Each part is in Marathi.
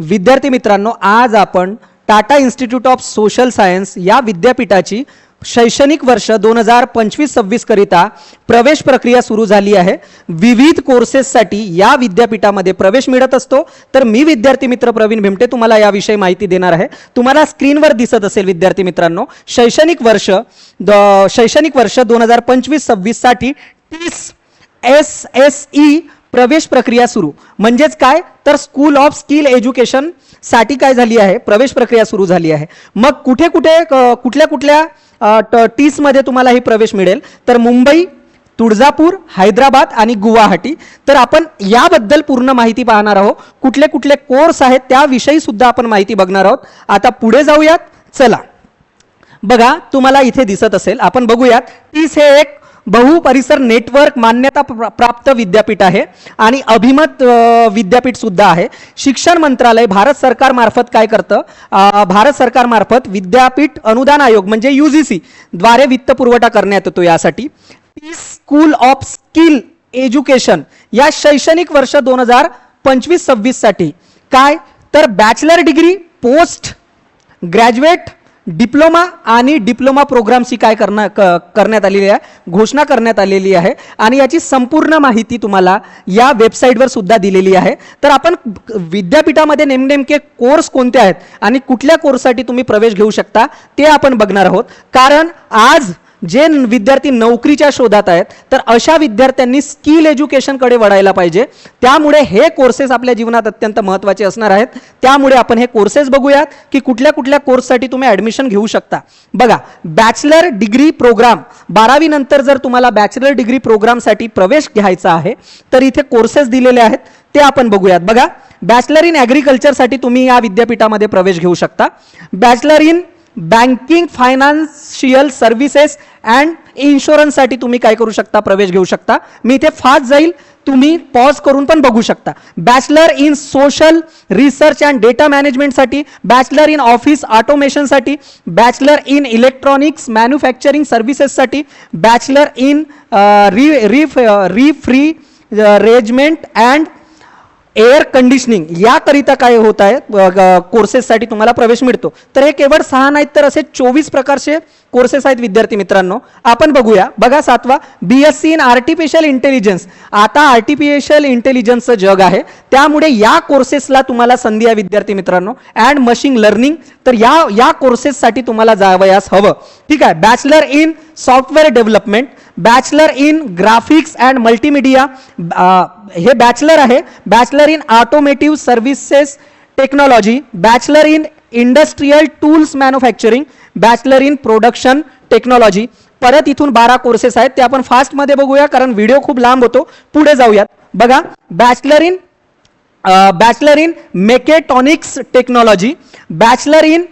विद्यार्थी मित्रांनो आज आपण Tata institute of social science या विद्यापीठाची शैक्षणिक वर्ष दोन हजार पंचवीस सव्वीसकरिता प्रवेश प्रक्रिया सुरू झाली आहे. विविध कोर्सेससाठी या विद्यापीठामध्ये प्रवेश मिळत असतो. तर मी विद्यार्थी मित्र प्रवीण भिमटे तुम्हाला याविषयी माहिती देणार आहे. तुम्हाला स्क्रीनवर दिसत असेल विद्यार्थी मित्रांनो शैक्षणिक वर्ष द- शैक्षणिक वर्ष दोन हजार पंचवीस सव्वीससाठी तीस एस एस ई प्रवेश प्रक्रिया सुरू. म्हणजेच काय? तर स्कूल ऑफ स्किल एज्युकेशनसाठी काय झाली आहे? प्रवेश प्रक्रिया सुरू झाली आहे. मग कुठे कुठे कुठल्या कुठल्या टीसमध्ये तुम्हाला ही प्रवेश मिळेल? तर मुंबई तुळजापूर हैदराबाद आणि गुवाहाटी. तर आपण याबद्दल पूर्ण माहिती पाहणार आहोत. कुठले कुठले कोर्स आहेत त्याविषयी सुद्धा आपण माहिती बघणार आहोत. आता पुढे जाऊयात. चला. बघा तुम्हाला इथे दिसत असेल. आपण बघूयात. तीस हे एक बहु परिसर नेटवर्क मान्यता प्राप्त विद्यापीठ आहे आणि अभिमत विद्यापीठ सुद्धा आहे. शिक्षण मंत्रालय भारत सरकारमार्फत काय करतं? भारत सरकारमार्फत विद्यापीठ अनुदान आयोग म्हणजे युजीसी द्वारे वित्त पुरवठा करण्यात येतो यासाठी. स्कूल ऑफ स्किल एज्युकेशन या शैक्षणिक वर्ष दोन हजार पंचवीस सव्वीससाठी. काय? तर bachelor degree post graduate diploma आणि डिप्लोमा प्रोग्रामची काय करणं क- करण्यात आलेली आहे घोषणा करण्यात आलेली आहे आणि याची संपूर्ण माहिती तुम्हाला या वेबसाईटवर सुद्धा दिलेली आहे. तर आपण विद्यापीठामध्ये नेमनेमके कोर्स कोणते आहेत आणि कुठल्या कोर्ससाठी तुम्ही प्रवेश घेऊ शकता ते आपण बघणार आहोत. कारण आज जे न- विद्यार्थी नोकरीच्या शोधात आहेत तर अशा विद्यार्थ्यांनी स्किल एज्युकेशनकडे वळायला पाहिजे. त्यामुळे हे कोर्सेस आपल्या जीवनात अत्यंत महत्त्वाचे असणार आहेत. त्यामुळे आपण हे कोर्सेस बघूयात की कुठल्या कुठल्या कोर्ससाठी तुम्ही ॲडमिशन घेऊ शकता. बघा बॅचलर डिग्री प्रोग्राम बारावीनंतर जर तुम्हाला बॅचलर डिग्री प्रोग्रामसाठी प्रवेश घ्यायचा आहे तर इथे कोर्सेस दिलेले आहेत ते आपण बघूयात. बघा बॅचलर इन ॲग्रिकल्चरसाठी तुम्ही या विद्यापीठामध्ये प्रवेश घेऊ शकता. Bachelor in banking financial services and इन्शुरन्ससाठी तुम्ही काय करू शकता? प्रवेश घेऊ शकता. मी इथे फास्ट जाईल तुम्ही पॉज करून पण बघू शकता. Bachelor in social research and data मॅनेजमेंटसाठी bachelor in office ऑटोमेशनसाठी bachelor in electronics manufacturing सर्व्हिसेससाठी bachelor in re re re रेजमेंट and air conditioning याकरिता काय होत आहे? कोर्सेससाठी तुम्हाला प्रवेश मिळतो. तर हे केवळ सहा नाहीत तर असे चोवीस प्रकारचे कोर्सेस आहेत विद्यार्थी मित्रांनो. आपण बघूया. बघा सातवा B S C in artificial intelligence आता आर्टिफिशियल इंटेलिजन्सचं जग आहे. त्यामुळे या कोर्सेसला तुम्हाला संधी आहे विद्यार्थी मित्रांनो. अँड मशीन लर्निंग तर या या कोर्सेससाठी तुम्हाला जावयास हवं. ठीक आहे. Bachelor in software development bachelor in graphics and multimedia हे बॅचलर आहे. Bachelor in automotive services technology bachelor in industrial tools manufacturing bachelor in production technology. परत इथून बारा कोर्सेस आहेत ते आपण फास्टमध्ये बघूया कारण व्हिडिओ खूप लांब होतो. पुढे जाऊयात. बघा bachelor in bachelor in mechatronics technology bachelor in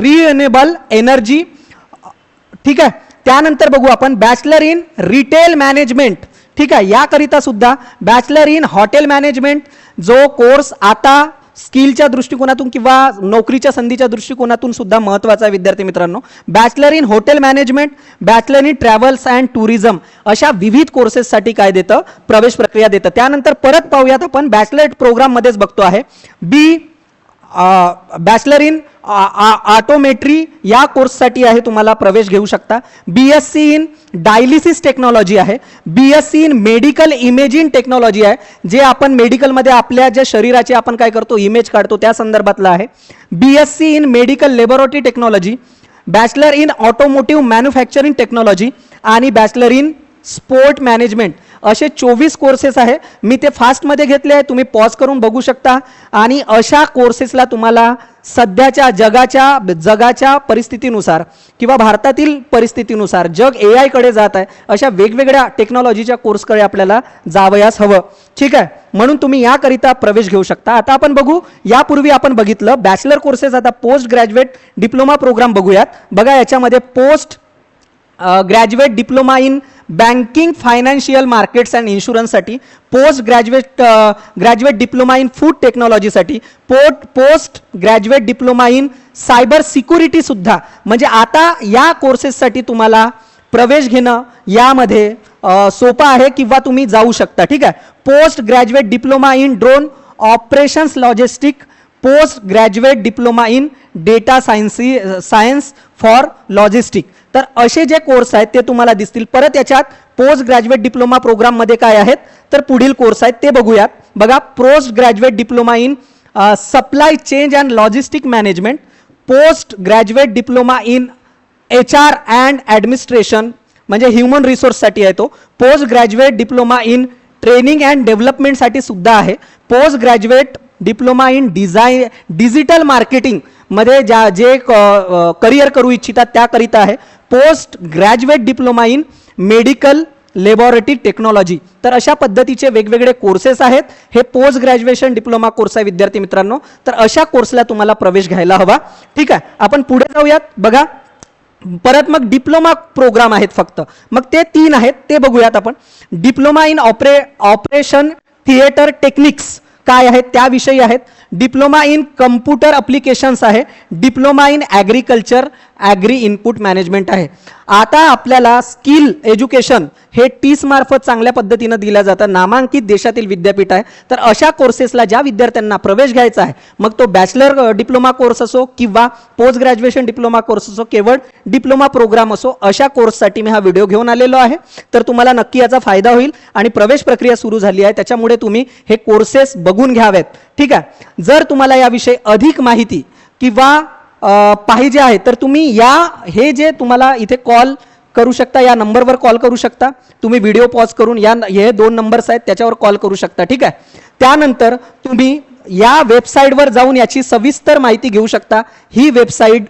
renewable energy. ठीक आहे? त्यानंतर बघू आपण बॅचलर इन रिटेल मॅनेजमेंट. ठीक आहे? याकरिता सुद्धा बॅचलर इन हॉटेल मॅनेजमेंट जो कोर्स आता स्किलच्या दृष्टिकोनातून किंवा नोकरीच्या संधीच्या दृष्टिकोनातून सुद्धा महत्त्वाचा आहे विद्यार्थी मित्रांनो. Bachelor in hotel management bachelor in travels and tourism अशा विविध कोर्सेससाठी काय देतं? प्रवेश प्रक्रिया देतं. त्यानंतर परत पाहूयात आपण बॅचलर प्रोग्राममध्येच बघतो आहे. बी बॅचलर इन ऑटोमेट्री या कोर्ससाठी आहे तुम्हाला प्रवेश घेऊ शकता. B S C in dialysis technology आहे. B S C in medical imaging technology आहे. जे आपण मेडिकलमध्ये आपल्या ज्या शरीराची आपण काय करतो इमेज काढतो त्या संदर्भातलं आहे. B S C in medical laboratory technology bachelor in automotive manufacturing technology आणि बॅचलर इन स्पोर्ट मॅनेजमेंट असे चोवीस कोर्सेस आहे. मी ते फास्टमध्ये घेतले आहे. तुम्ही पॉज करून बघू शकता. आणि अशा कोर्सेसला तुम्हाला सध्याच्या जगाच्या जगाच्या परिस्थितीनुसार किंवा भारतातील परिस्थितीनुसार जग ए आयकडे जात आहे अशा वेगवेगळ्या टेक्नॉलॉजीच्या कोर्सकडे आपल्याला जावयास हवं. ठीक आहे? म्हणून तुम्ही याकरिता प्रवेश घेऊ शकता. आता आपण बघू यापूर्वी आपण बघितलं बॅचलर कोर्सेस आता पोस्ट ग्रॅज्युएट डिप्लोमा प्रोग्राम बघूयात. बघा याच्यामध्ये post graduate diploma in banking financial markets and इन्शुरन्ससाठी post graduate graduate diploma in food टेक्नॉलॉजीसाठी post post graduate diploma in cyber सिक्युरिटीसुद्धा म्हणजे आता या कोर्सेससाठी तुम्हाला प्रवेश घेणं यामध्ये सोपं आहे किंवा तुम्ही जाऊ शकता. ठीक आहे? Post graduate diploma in drone operations logistic post graduate diploma in data science science for logistic. तर असे जे कोर्स आहेत ते तुम्हाला दिसतील. परत याच्यात पोस्ट ग्रॅज्युएट डिप्लोमा प्रोग्राममध्ये काय आहेत तर पुढील कोर्स आहेत ते बघूयात. बघा post graduate diploma in supply change and logistic management post graduate diploma in H R and administration म्हणजे ह्युमन रिसोर्ससाठी आहे तो. Post graduate diploma in training and डेव्हलपमेंटसाठी सुद्धा आहे. Post graduate diploma in design digital मार्केटिंगमध्ये ज्या जे करिअर करू इच्छितात त्याकरिता आहे. Post graduate diploma in medical laboratory technology. तर अशा पद्धतीचे वेगवेगळे कोर्सेस आहेत. हे पोस्ट ग्रॅज्युएशन डिप्लोमा कोर्स आहे विद्यार्थी मित्रांनो. तर अशा कोर्सला तुम्हाला प्रवेश घ्यायला हवा. ठीक आहे? आपण पुढे जाऊयात. बघा. परत मग डिप्लोमा प्रोग्राम आहेत फक्त. मग ते तीन आहेत. ते बघूयात आपण. Diploma in opera operation theatre techniques काय आहेत? त्याविषयी आहेत. डिप्लोमा इन कम्प्युटर अप्लिकेशन्स आहे. Diploma in agriculture agri input management आहे. आता आपल्याला स्किल एज्युकेशन हे टीस मार्फत चांगल्या पद्धतीनं दिलं जातं नामांकित देशातील विद्यापीठ आहे. तर अशा कोर्सेसला ज्या विद्यार्थ्यांना प्रवेश घ्यायचा आहे मग तो बॅचलर डिप्लोमा कोर्स असो किंवा पोस्ट ग्रॅज्युएशन डिप्लोमा कोर्स असो केवळ डिप्लोमा प्रोग्राम असो अशा कोर्ससाठी मी हा व्हिडिओ घेऊन आलेलो आहे. तर तुम्हाला नक्की याचा फायदा होईल आणि प्रवेश प्रक्रिया सुरू झाली आहे. त्याच्यामुळे तुम्ही हे कोर्सेस बघून घ्यावेत. ठीक आहे? जर तुम्हाला याविषयी अधिक माहिती किंवा पाहिजे आहे तर तुम्ही या हे जे तुम्हाला इथे कॉल करू शकता या नंबरवर कॉल करू शकता. तुम्ही व्हिडिओ पॉज करून या हे दोन नंबर्स आहेत त्याच्यावर कॉल करू शकता ठीक आहे? त्यानंतर तुम्ही या वेबसाईटवर जाऊन याची सविस्तर माहिती घेऊ शकता. ही website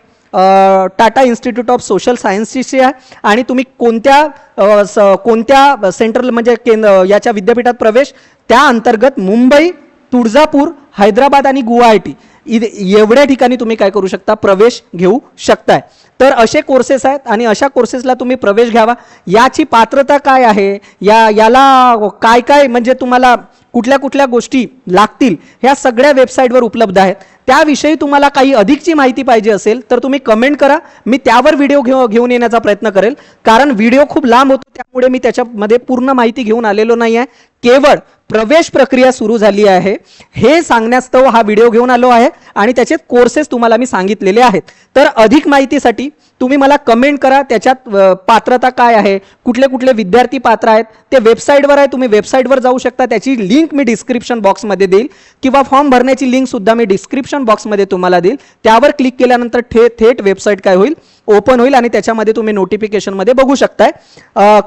Tata institute of social सायन्सेसची आहे आणि तुम्ही कोणत्या स- कोणत्या सेंट्रल म्हणजे केंद्र याच्या विद्यापीठात प्रवेश त्या अंतर्गत मुंबई तुळजापूर हैदराबाद आणि गुवाहाटी एवढ्या ठिकाणी तुम्ही काय करू शकता? प्रवेश घेऊ शकताय. तर असे कोर्सेस आहेत आणि अशा कोर्सेसला तुम्ही प्रवेश घ्यावा. याची पात्रता काय आहे? या याला काय काय म्हणजे तुम्हाला कुठल्या कुठल्या गोष्टी लागतील? ह्या सगळ्या वेबसाईटवर उपलब्ध आहेत. त्याविषयी तुम्हाला काही अधिकची माहिती पाहिजे असेल तर तुम्ही कमेंट करा. मी त्यावर व्हिडिओ घेऊ घेऊन येण्याचा प्रयत्न करेल. कारण व्हिडिओ खूप लांब होतो त्यामुळे मी त्याच्यामध्ये पूर्ण माहिती घेऊन आलेलो नाही आहे केवळ प्रवेश प्रक्रिया सुरू झाली आहे. हे सांगण्यास्तव हा व्हिडिओ घेऊन आलो आहे आणि त्याचे कोर्सेस तुम्हाला मी सांगितलेले आहेत. तर अधिक माहितीसाठी तुम्ही मला कमेंट करा त्याच्यात पात्रता काय आहे कुठले कुठले विद्यार्थी पात्र आहेत ते वेबसाईटवर आहे तुम्ही वेबसाईटवर जाऊ शकता त्याची लिंक मी डिस्क्रिप्शन बॉक्समध्ये देईल किंवा फॉर्म भरण्याची लिंक सुद्धा मी डिस्क्रिप्शन बॉक्समध्ये तुम्हाला देईल. त्यावर क्लिक केल्यानंतर थे थेट वेबसाईट काय होईल ओपन होईल आणि त्याच्यामध्ये तुम्ही नोटिफिकेशनमध्ये बघू शकताय.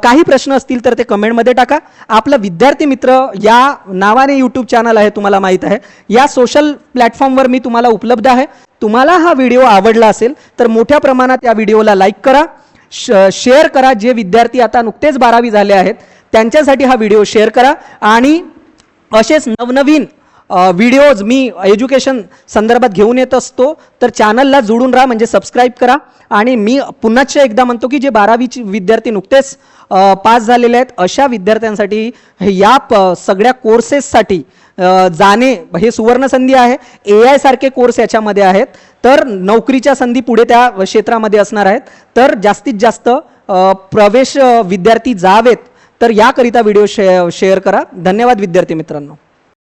काही प्रश्न असतील तर ते कमेंटमध्ये टाका. आपलं विद्यार्थी मित्र या नावाने यूट्यूब चॅनल आहे तुम्हाला माहीत आहे. या सोशल प्लॅटफॉर्मवर मी तुम्हाला उपलब्ध आहे. तुम्हाला हा व्हिडिओ आवडला असेल तर मोठ्या प्रमाणात या व्हिडिओला लाईक करा श शेअर करा. जे विद्यार्थी आता नुकतेच बारावी झाले आहेत त्यांच्यासाठी हा व्हिडिओ शेअर करा. आणि असेच नवनवीन व्हिडिओज मी एज्युकेशन संदर्भात घेऊन येत असतो. तर चॅनलला जोडून राहा म्हणजे सबस्क्राईब करा. आणि मी पुन्हाच एकदा म्हणतो की जे बारावीचे विद्यार्थी नुकतेच पास झालेले आहेत अशा विद्यार्थ्यांसाठी या प- सगळ्या कोर्सेससाठी जाणे हे सुवर्ण संधी आहे. ए आय सारखे कोर्स याच्यामध्ये आहेत. तर नोकरीच्या संधी पुढे त्या क्षेत्रामध्ये असणार आहेत. तर जास्तीत जास्त प्रवेश विद्यार्थी जावेत. तर याकरिता व्हिडिओ शे शेअर करा. धन्यवाद विद्यार्थी मित्रांनो.